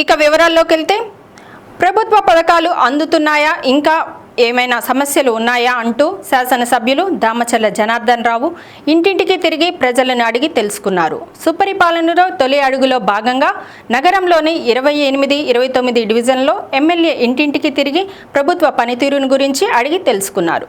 ఇక వివరాల్లోకి వెళ్తే ప్రభుత్వ పథకాలు అందుతున్నాయా? ఇంకా ఏమైనా సమస్యలు ఉన్నాయా అంటూ శాసనసభ్యులు దామచర్ల జనార్దన్ రావు ఇంటింటికి తిరిగి ప్రజలను అడిగి తెలుసుకున్నారు. సుపరిపాలనలో తొలి అడుగులో భాగంగా నగరంలోని ఇరవై ఎనిమిది ఇరవై తొమ్మిది డివిజన్లో ఎమ్మెల్యే ఇంటింటికి తిరిగి ప్రభుత్వ పనితీరును గురించి అడిగి తెలుసుకున్నారు.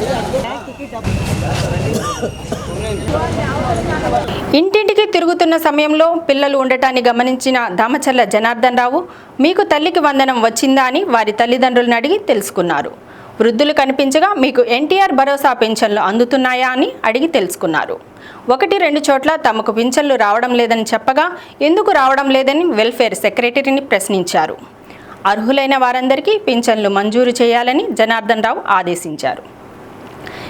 ఇంటింటికి తిరుగుతున్న సమయంలో పిల్లలు ఉండటాన్ని గమనించిన దామచర్ల జనార్దన్ రావు మీకు తల్లికి వందనం వచ్చిందా? అని వారి తల్లిదండ్రులను అడిగి తెలుసుకున్నారు. వృద్ధులు కనిపించగా మీకు ఎన్టీఆర్ భరోసా పింఛన్లు అందుతున్నాయా? అని అడిగి తెలుసుకున్నారు. ఒకటి రెండు చోట్ల తమకు పింఛన్లు రావడం లేదని చెప్పగా ఎందుకు రావడం లేదని వెల్ఫేర్ సెక్రటరీని ప్రశ్నించారు. అర్హులైన వారందరికీ పింఛన్లు మంజూరు చేయాలని జనార్దన్ రావు ఆదేశించారు.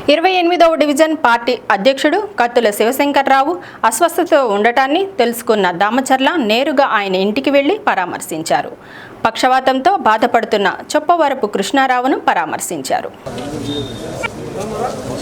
ఇరవై ఎనిమిదవ డివిజన్ పార్టీ అధ్యక్షుడు కత్తుల శివశంకర్రావు అస్వస్థతతో ఉండటాన్ని తెలుసుకున్న దామచర్ల నేరుగా ఆయన ఇంటికి వెళ్ళి పరామర్శించారు. పక్షవాతంతో బాధపడుతున్న చొప్పవరపు కృష్ణారావును పరామర్శించారు.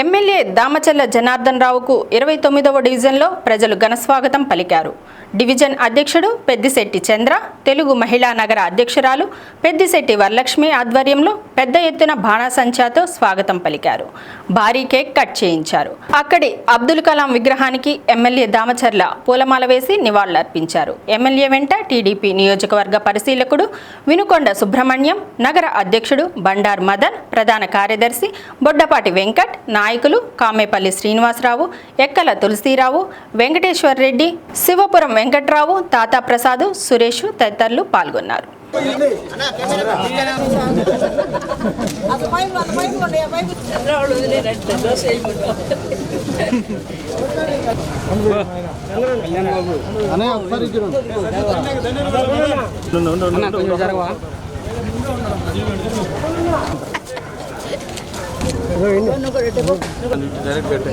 ఎమ్మెల్యే దామచల్ల జనార్దన్ రావుకు ఇరవై తొమ్మిదవ డివిజన్లో ప్రజలు ఘనస్వాగతం పలికారు. డివిజన్ అధ్యక్షుడు పెద్దిశెట్టి చంద్ర తెలుగు మహిళా నగర అధ్యక్షురాలు పెద్దిశెట్టి వరలక్ష్మి ఆధ్వర్యంలో పెద్ద ఎత్తున బాణాసంచాతో స్వాగతం పలికారు. భారీ కేక్ కట్ చేయించారు. అక్కడి అబ్దుల్ కలాం విగ్రహానికి ఎమ్మెల్యే దామచర్ల పూలమాల వేసి నివాళులర్పించారు. ఎమ్మెల్యే వెంట టీడీపీ నియోజకవర్గ పరిశీలకుడు వినుకొండ సుబ్రహ్మణ్యం నగర అధ్యక్షుడు బండార్ మదన్ ప్రధాన కార్యదర్శి బొడ్డపాటి వెంకట్ నాయకులు కామేపల్లి శ్రీనివాసరావు ఎక్కల తులసీరావు వెంకటేశ్వర్ రెడ్డి శివపురం వెంకట్రావు తాతా ప్రసాద్ సురేష్ తదితరులు పాల్గొన్నారు. डायरेक्ट बैठे